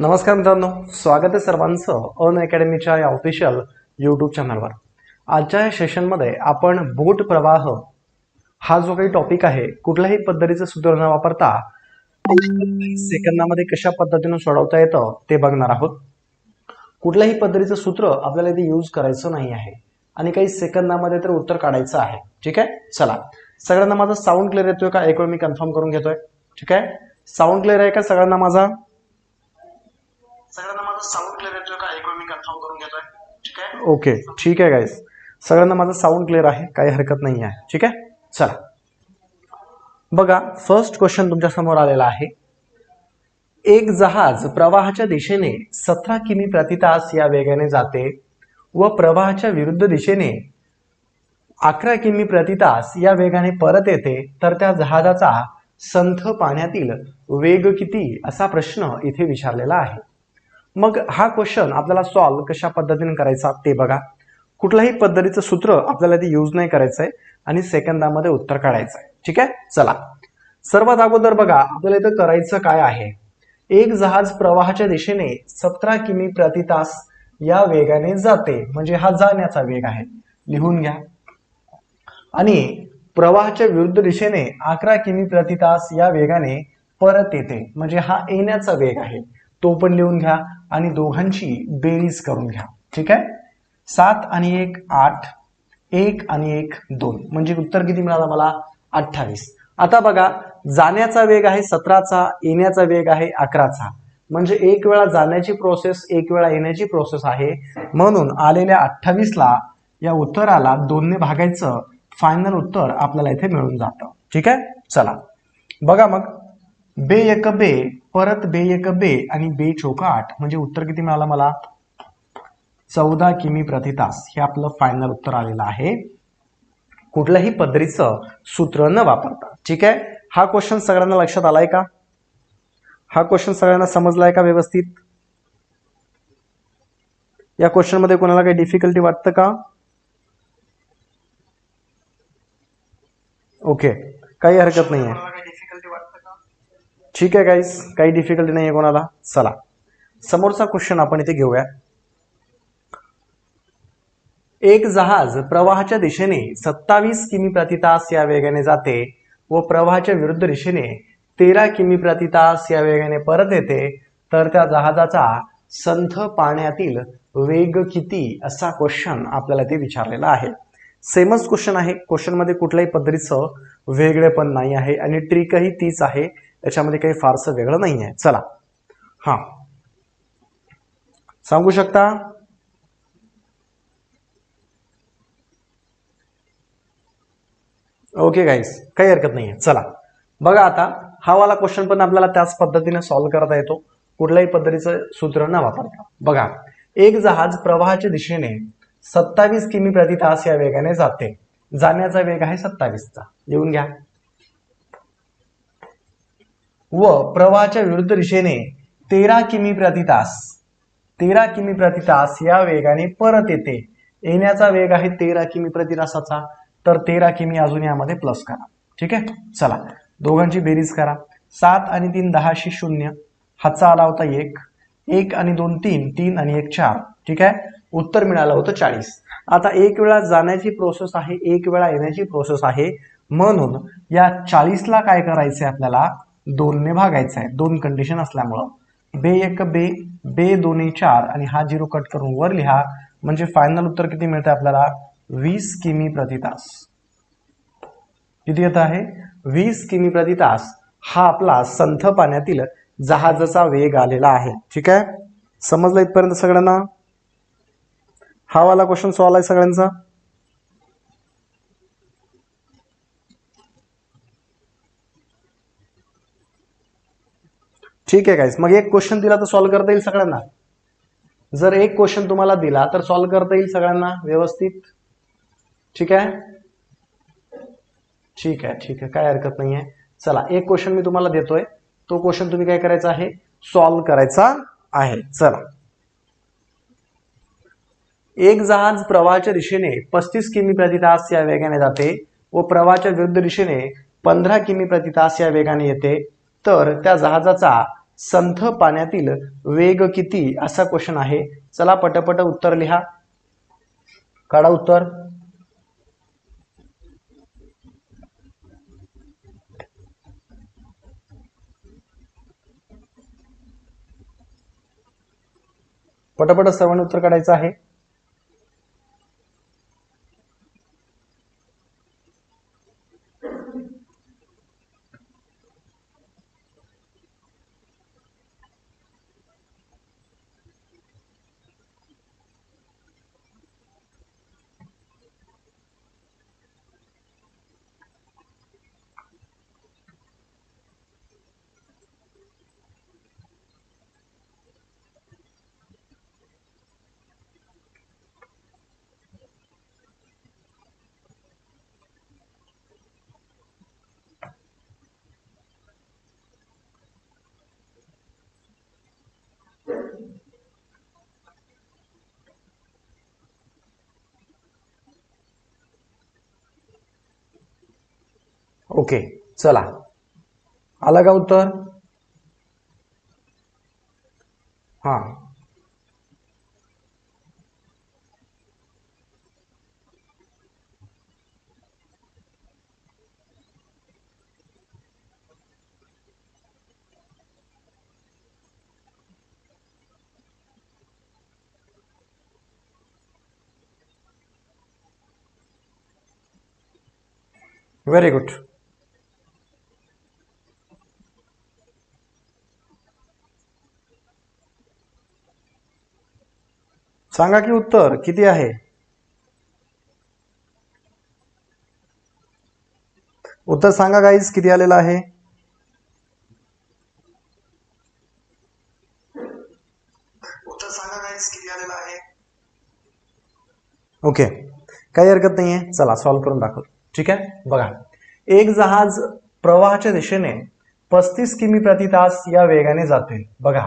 नमस्कार मित्रांनो स्वागत आहे सर्वांचं अन अकॅडमीच्या या ऑफिशियल यूट्यूब चॅनलवर आजच्या या सेशनमध्ये आपण बोट प्रवाह हा जो काही टॉपिक आहे कुठल्याही पद्धतीचं सूत्र न वापरता सेकंदामध्ये कशा पद्धतीनं सोडवता येतं ते बघणार आहोत. कुठल्याही पद्धतीचं सूत्र आपल्याला इथे यूज करायचं नाही आहे. आणि काही सेकंदामध्ये तर उत्तर काढायचं आहे. ठीक आहे? चला. सगळ्यांना माझा साऊंड क्लिअर येतोय का? एक वेळ मी कन्फर्म करून घेतोय. ठीक आहे? साऊंड क्लिअर आहे का सगळ्यांना माझा? सगळ्यांना माझा साऊंड क्लिअर येतोय का ऐकून मी कन्फर्म करून घेतोय. ठीक आहे? ओके ठीक आहे गाईस सगळ्यांना माझं साऊंड क्लिअर आहे काही हरकत नाही आहे. ठीक आहे? चला. बघा फर्स्ट क्वेश्चन तुमच्यासमोर आलेला आहे. एक जहाज प्रवाहाच्या दिशेने सतरा किमी प्रतितास या वेगाने जाते व प्रवाहाच्या विरुद्ध दिशेने अकरा किमी प्रति तास या वेगाने परत येते तर त्या जहाजाचा संथ पाण्यातील वेग किती असा प्रश्न इथे विचारलेला आहे. मग हा क्वेश्चन आपल्याला सॉल्व कशा पद्धतीने करायचा ते बघा. कुठल्याही पद्धतीचं सूत्र आपल्याला ते यूज नाही करायचंय आणि सेकंदामध्ये उत्तर काढायचं आहे ठीक आहे? चला. सर्वात अगोदर बघा आपल्याला इथं करायचं काय आहे? एक जहाज प्रवाहाच्या दिशेने सतरा किमी प्रति तास या वेगाने जाते. म्हणजे हा जाण्याचा वेग आहे. लिहून घ्या. आणि प्रवाहाच्या विरुद्ध दिशेने अकरा किमी प्रति तास या वेगाने परत येते. म्हणजे हा येण्याचा वेग आहे. तो पण लिहून घ्या आणि दोघांची बेरीज करून घ्या. ठीक आहे? सात आणि एक आठ. एक आणि एक दोन. म्हणजे उत्तर किती मिळालं मला? अठ्ठावीस. आता बघा जाण्याचा वेग आहे सतराचा येण्याचा वेग आहे अकराचा. म्हणजे एक वेळा जाण्याची प्रोसेस एक वेळा येण्याची प्रोसेस आहे. म्हणून आलेल्या अठ्ठावीसला या उत्तराला दोनने भागायचं फायनल उत्तर आपल्याला इथे मिळून जातं. ठीक आहे? चला. बघा मग. बे एक बे परत बे एक बे आणि बे चोका आठ म्हणजे उत्तर किती मिळालं मला? चौदा किमी प्रति तास. हे आपलं फायनल उत्तर आलेलं आहे. कुठल्याही पद्धतीचं सूत्र न वापरता. ठीक आहे? हा क्वेश्चन सगळ्यांना लक्षात आलाय का? हा क्वेश्चन सगळ्यांना समजलाय का व्यवस्थित? या क्वेश्चनमध्ये कोणाला काही डिफिकल्टी वाटतं का? ओके काही हरकत नाही आहे ठीक आहे गाईस काही डिफिकल्टी नाही आहे कोणाला. चला. समोरचा क्वेश्चन आपण इथे घेऊया. एक जहाज प्रवाहाच्या दिशेने सत्तावीस किमी प्रतितास या वेगाने जाते व प्रवाहाच्या विरुद्ध दिशेने तेरा किमी प्रतितास या वेगाने परत येते तर त्या जहाजाचा संथ पाण्यातील वेग किती असा क्वेश्चन आपल्याला ते विचारलेला आहे. सेमच क्वेश्चन आहे. क्वेश्चनमध्ये कुठल्याही पद्धतीचं वेगळेपण नाही आहे आणि ट्रिकही तीच आहे. याच्यामध्ये काही फारसं वेगळं नाही आहे चला. हा. सांगू शकता? ओके गाईस काही हरकत नाही आहे चला. बघा आता हा वाला क्वेश्चन पण आपल्याला त्याच पद्धतीने सॉल्व्ह करता येतो. कुठल्याही पद्धतीचं सूत्र न वापरता. बघा. एक जहाज प्रवाहाच्या दिशेने सत्तावीस किमी प्रति तास या वेगाने जाते. जाण्याचा वेग आहे सत्तावीसचा. लिहून घ्या. व प्रवाहाच्या विरुद्ध दिशेने तेरा किमी प्रति तास. तेरा किमी प्रति तास या वेगाने परत येते. येण्याचा वेग आहे तेरा किमी प्रति तासाचा. तर तेरा किमी अजून यामध्ये प्लस करा. ठीक आहे? चला. दोघांची बेरीज करा. सात आणि तीन दहाशे शून्य. हातचा आला होता एक. एक आणि दोन तीन. तीन आणि एक चार. ठीक आहे? उत्तर मिळालं होतं चाळीस. आता एक वेळा जाण्याची प्रोसेस आहे. एक वेळा येण्याची प्रोसेस आहे. म्हणून या चाळीसला काय करायचंय आपल्याला? दोनने भागायचं आहे. दोन कंडिशन असल्यामुळं. बे एक बे बे दोन्ही चार आणि हा झिरो कट करून वर लिहा. म्हणजे फायनल उत्तर किती मिळतं आपल्याला? वीस किमी प्रति तास. किती येत आहे? वीस किमी प्रति तास हा आपला संथ पाण्यातील जहाजाचा वेग आलेला आहे. ठीक आहे? समजलं इथपर्यंत सगळ्यांना? हा वाला क्वेश्चन सॉल्व आहे सगळ्यांचा? ठीक आहे गाईस मग एक क्वेश्चन दिला तर सॉल्व्ह करता येईल सगळ्यांना? जर एक क्वेश्चन तुम्हाला दिला तर सॉल्व्ह करता येईल सगळ्यांना व्यवस्थित? ठीक आहे? ठीक आहे ठीक आहे. काय हरकत नाही आहे चला एक क्वेश्चन मी तुम्हाला देतोय. तो क्वेश्चन तुम्ही काय करायचा आहे? सॉल्व्ह करायचा आहे. चला. एक जहाज प्रवाहाच्या दिशेने पस्तीस किमी प्रति तास या वेगाने जाते व प्रवाहाच्या विरुद्ध दिशेने पंधरा किमी प्रति तास या वेगाने येते. तर त्या जहाजाचा संथ पाण्यातील वेग किती असा क्वेश्चन आहे. चला पटपट उत्तर लिहा. काढा उत्तर. पटपट सर्वांनी उत्तर काढायचं आहे. ओके चला. आलं का उत्तर? हा. व्हेरी गुड सांगा की उत्तर किती आहे? उत्तर सांगा गाईज किती आलेलं आहे? उत्तर सांगा गाईज किती आलेलं आहे? ओके काही हरकत नाहीये. चला सॉल्व्ह करून दाखव ठीक आहे? बघा. एक जहाज प्रवाहाच्या दिशेने पस्तीस किमी प्रति तास या वेगाने जाते. बघा.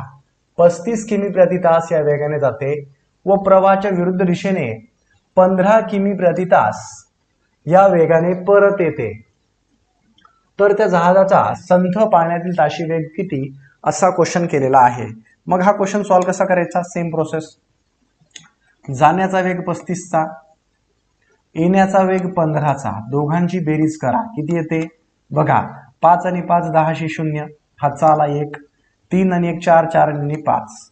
पस्तीस किमी प्रति तास या वेगाने जाते. व प्रवाहाच्या विरुद्ध दिशेने पंधरा किमी प्रति तास या वेगाने परत येते. तर त्या जहाजाचा संथ पाण्यातील ताशी वेग किती असा क्वेश्चन केलेला आहे. मग हा क्वेश्चन सॉल्व्ह कसा करायचा? सेम प्रोसेस जाण्याचा वेग पस्तीसचा येण्याचा वेग पंधराचा. दोघांची बेरीज करा. किती येते? बघा पाच आणि पाच दहाशे शून्य. हातचा आला एक. तीन आणि एक चार चार आणि पाच.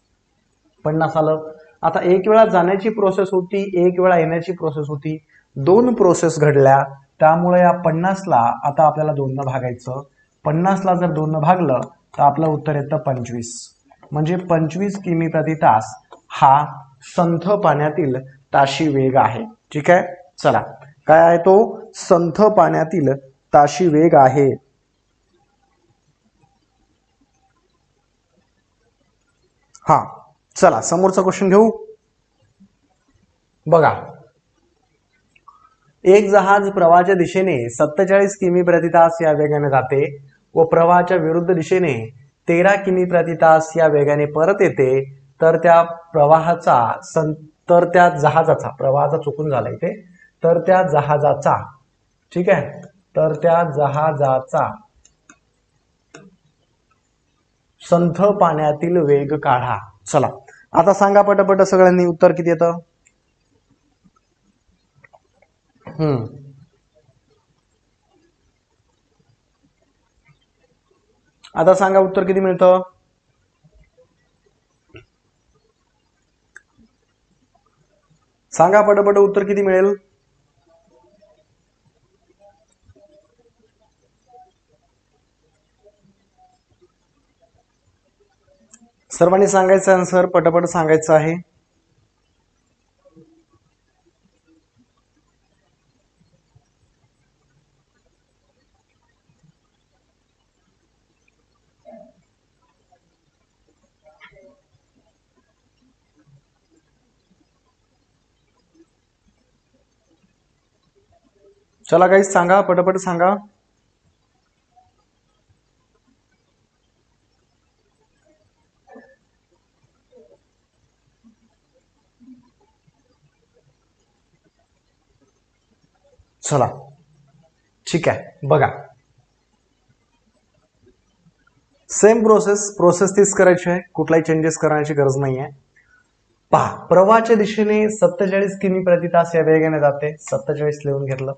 पन्नास आलं. आता एक वेळा जाण्याची प्रोसेस होती एक वेळा येण्याची प्रोसेस होती. दोन प्रोसेस घडल्या. त्यामुळे या पन्नासला आता आपल्याला दोननं भागायचं. पन्नासला जर दोननं भागलं तर आपलं उत्तर येतं पंचवीस. म्हणजे पंचवीस किमी प्रति तास हा संथ पाण्यातील ताशी वेग आहे. ठीक आहे? चला. काय आहे तो? संथ पाण्यातील ताशी वेग आहे. हा. चला समोरचा क्वेश्चन घेऊ. बघा. एक जहाज प्रवाहाच्या दिशेने सत्तेचाळीस किमी प्रतितास या वेगाने जाते व प्रवाहाच्या विरुद्ध दिशेने तेरा किमी प्रति तास या वेगाने परत येते तर त्या प्रवाहाचा सं तर त्या जहाजाचा प्रवाहाचा चुकून झाला इथे तर त्या जहाजाचा ठीक आहे? तर त्या जहाजाचा संथ पाण्यातील वेग काढा. चला. आता सांगा पटपट सगळ्यांनी उत्तर किती येतं? हम्म. आता सांगा उत्तर किती मिळतं? सांगा पटपट उत्तर किती मिळेल? सर्वांनी सांगायचं आन्सर पटापट सांगायचं आहे. चला काही सांगा पटापट सांगा. चला. ठीक आहे बघा. सेम प्रोसेस प्रोसेस तीच करायची आहे. कुठलाही चेंजेस करण्याची गरज नाही आहे पहा प्रवाहाच्या दिशेने सत्तेचाळीस किमी प्रति तास या वेगाने जाते. सत्तेचाळीस लिहून घेतलं.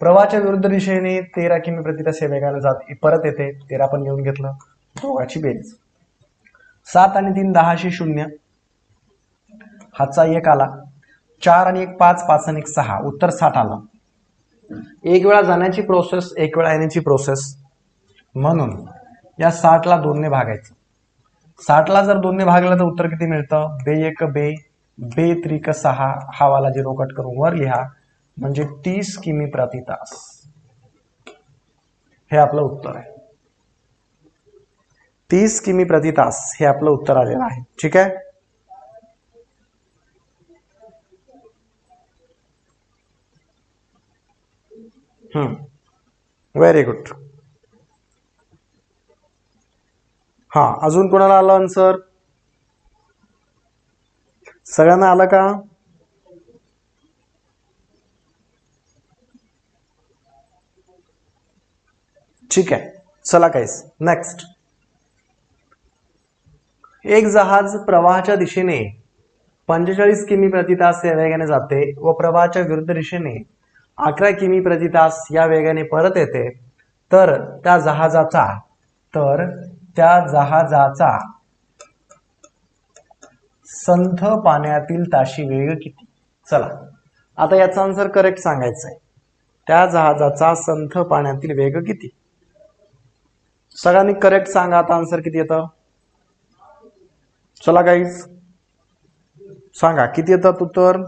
प्रवाहाच्या विरुद्ध दिशेने तेरा किमी प्रति तास या वेगाने जाते परत येते. तेरा पण लिहून घेतलं. दोघाची बेरीज. सात आणि तीन दहाशे शून्य. हाचा एक आला. चार आणि एक पाच पाच आणि एक सहा. उत्तर साठ आला. एक वेळा जाण्याची प्रोसेस एक वेळा येण्याची प्रोसेस म्हणून या साठला दोनने भागायचं. साठला जर दोनने भागलं तर उत्तर किती मिळतं? बे एक बे. बे त्रिक सहा. हा वाला झिरो कट करून वर लिहा. म्हणजे तीस किमी प्रति तास. हे आपलं उत्तर आहे. तीस किमी प्रति तास हे आपलं उत्तर आलेलं आहे. ठीक आहे? व्हेरी गुड हा अजून कोणाला आलं आन्सर सगळ्यांना आलं का? ठीक आहे. चला काहीच नेक्स्ट एक जहाज प्रवाहाच्या दिशेने पंचेचाळीस किमी प्रति तास या वेगाने जाते व प्रवाहाच्या विरुद्ध दिशेने अकरा किमी प्रति तास या वेगाने परत येते. तर त्या जहाजाचा तर त्या जहाजाचा संथ पाण्यातील ताशी वेग किती? चला आता याचा आन्सर करेक्ट सांगायचं आहे त्या जहाजाचा संथ पाण्यातील वेग किती? सगळ्यांनी करेक्ट सांगा आता आन्सर किती येतं? चला काहीच सांगा किती येतात उत्तर?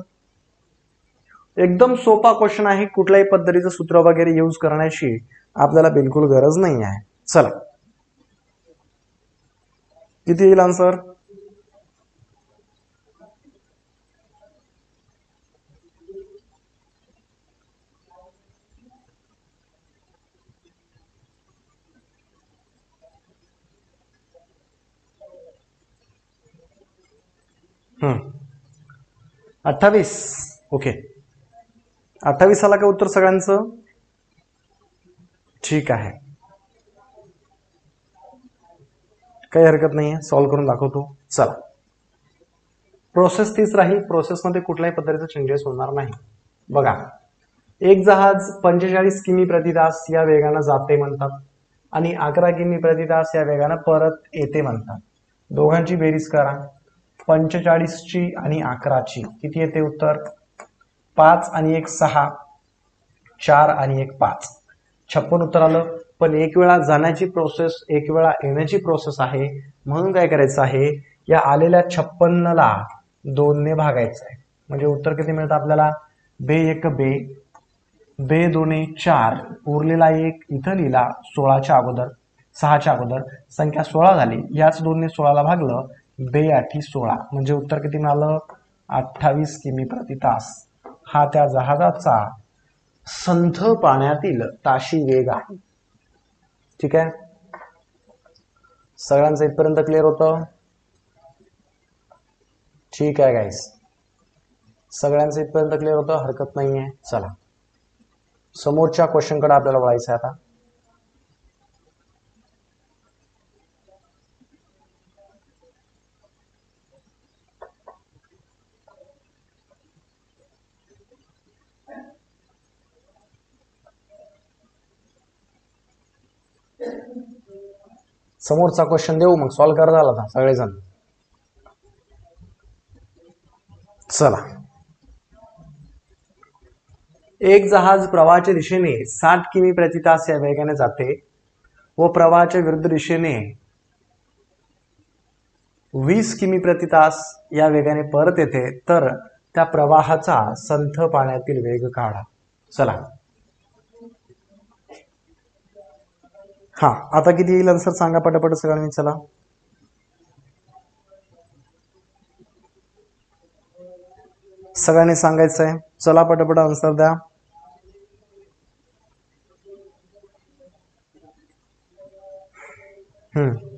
एकदम सोपा क्वेश्चन आहे कुठल्याही पद्धतीचं सूत्र वगैरे यूज करण्याची आपल्याला बिलकुल गरज नाही आहे. चला. किती येईल आन्सर अठ्ठावीस. ओके अठ्ठावीस आला का उत्तर सगळ्यांचं? ठीक आहे. काही हरकत नाही आहे सॉल्व्ह करून दाखवतो. चला. प्रोसेस तीच राहील. प्रोसेसमध्ये कुठल्याही पद्धतीचं चेंजेस होणार नाही. बघा. एक जहाज पंचेचाळीस किमी प्रतिदास या वेगानं जाते म्हणतात आणि अकरा किमी प्रतिदास या वेगानं परत येते म्हणतात. दोघांची बेरीज करा. पंचेचाळीसची आणि अकराची. किती येते उत्तर? पाच आणि एक सहा चार आणि एक पाच. छप्पन उत्तर आलं. पण एक वेळा जाण्याची प्रोसेस एक वेळा येण्याची प्रोसेस आहे. म्हणून काय करायचं आहे? या आलेल्या छप्पन्नला दोनने भागायचं आहे. म्हणजे उत्तर किती मिळतं आपल्याला? बे एक बे बे दोने चार उरलेला एक इथं लिहिला सोळाच्या अगोदर सहाच्या अगोदर. संख्या सोळा झाली. याच दोनने सोळाला भागलं बे आठी सोळा. म्हणजे उत्तर किती मिळालं? अठ्ठावीस किमी प्रति तास. हा त्या जहाजाचा संथ पाण्यातील ताशी वेग आहे. ठीक आहे? सगळ्यांचं इथपर्यंत क्लिअर होतं? ठीक आहे गाईस सगळ्यांचं इथपर्यंत क्लिअर होतं? हरकत नाही आहे चला. समोरच्या क्वेश्चनकडे आपल्याला वळायचं आहे आता. समोरचा क्वेश्चन देऊ मग सॉल्व्ह करता झाला आता सगळेजण. चला. एक जहाज प्रवाहाच्या दिशेने साठ किमी प्रति तास या वेगाने जाते व प्रवाहाच्या विरुद्ध दिशेने वीस किमी प्रति तास या वेगाने परत येते तर त्या प्रवाहाचा संथ पाण्यातील वेग काढा. चला. हा आता किती येईल आन्सर सांगा पटापट सगळ्यांनी चला. सगळ्यांनी सांगायचं आहे चला पटापट आन्सर द्या. हम्म.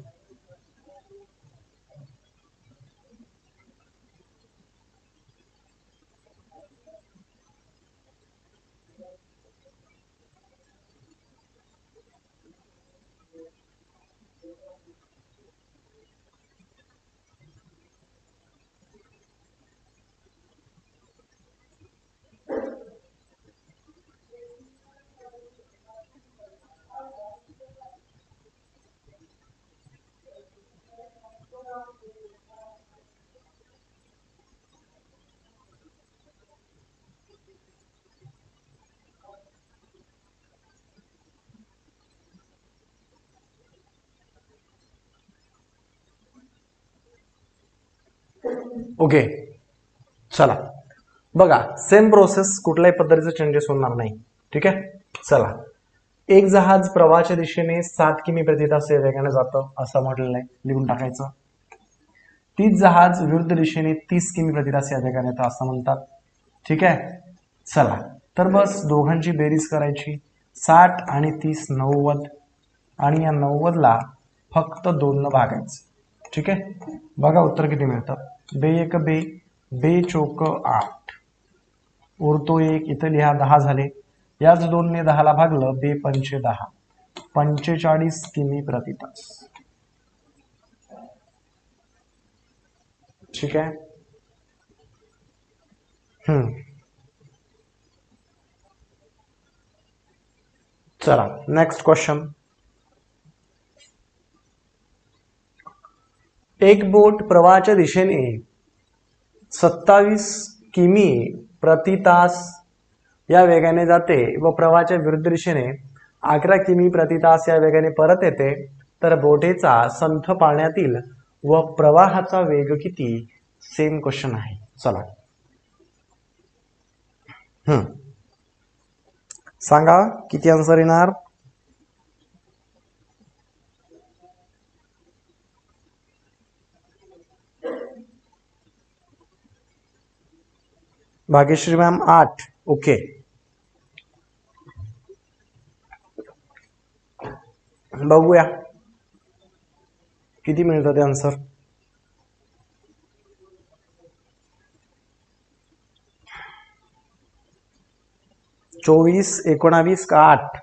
ओके. चला. बघा सेम प्रोसेस कुठल्याही पद्धतीचं चेंजेस होणार नाही. ठीक आहे? चला. एक जहाज प्रवाहाच्या दिशेने सात किमी प्रतितास वेगाने जातं असं म्हटलेलं आहे. लिहून टाकायचं. तीच जहाज विरुद्ध दिशेने तीस किमी प्रतितास या वेगाने येतं असं म्हणतात. ठीक आहे? चला. तर बस दोघांची बेरीज करायची. साठ आणि तीस नव्वद. आणि या नव्वदला फक्त दोननं भागायचं. ठीक आहे? बघा उत्तर किती मिळतं. बे एक बे बे चोक आठ. उरतो एक इथं लिहा दहा झाले. याच दोनने दहाला भागलं बे पंचे दहा. पंचेचाळीस किमी प्रति तास. ठीक आहे? हम्म. चला नेक्स्ट क्वेश्चन एक बोट प्रवाहाच्या दिशेने सत्तावीस किमी प्रति तास या वेगाने जाते व प्रवाहाच्या विरुद्ध दिशेने अकरा किमी प्रति तास या वेगाने परत येते तर बोटेचा संथ पाण्यातील व प्रवाहाचा वेग किती? सेम क्वेश्चन आहे. चला. सांगा किती आन्सर येणार? भाग्यश्री मॅम आठ. ओके बघूया. किती मिळतं ते आन्सर चोवीस एकोणावीस का आठ?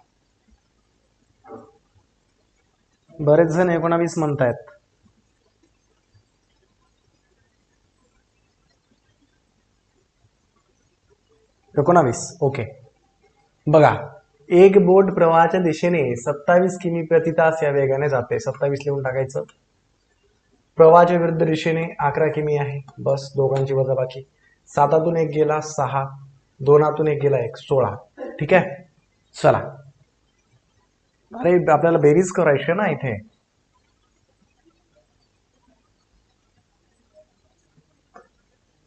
बरेच जण एकोणावीस म्हणतायत. एकोणावीस. ओके बघा एक बोट प्रवाहाच्या दिशेने सत्तावीस किमी प्रति तास या वेगाने जाते. सत्तावीस लिहून टाकायचं. प्रवाहाच्या विरुद्ध दिशेने अकरा किमी आहे. बस दोघांची वजाबाकी सातातून एक गेला सहा. दोनातून एक गेला एक सोळा. ठीक आहे? चला. अरे आपल्याला बेरीज करायची आहे ना इथे.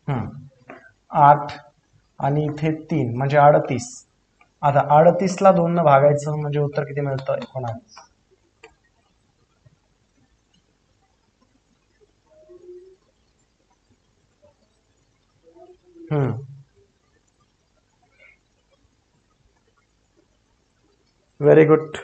हम्म. आठ आणि इथे तीन म्हणजे अडतीस. आता अडतीसला दोन न भागायचं म्हणजे उत्तर किती मिळतं? एकोणावीस. हम्म. व्हेरी गुड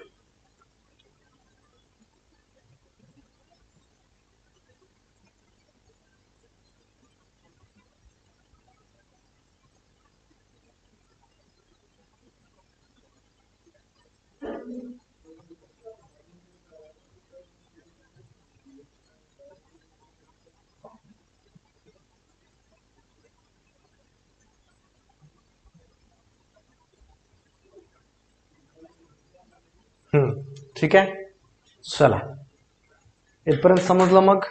ठीक आहे? चला. इथपर्यंत समजलं मग?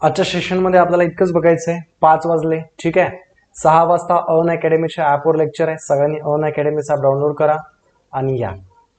आजच्या सेशनमध्ये आपल्याला इतकंच बघायचं आहे पाच वाजले. ठीक आहे? सहा वाजता अन अकॅडमीच्या ॲपवर लेक्चर आहे. सगळ्यांनी अन अकॅडमीचा डाउनलोड करा आणि या.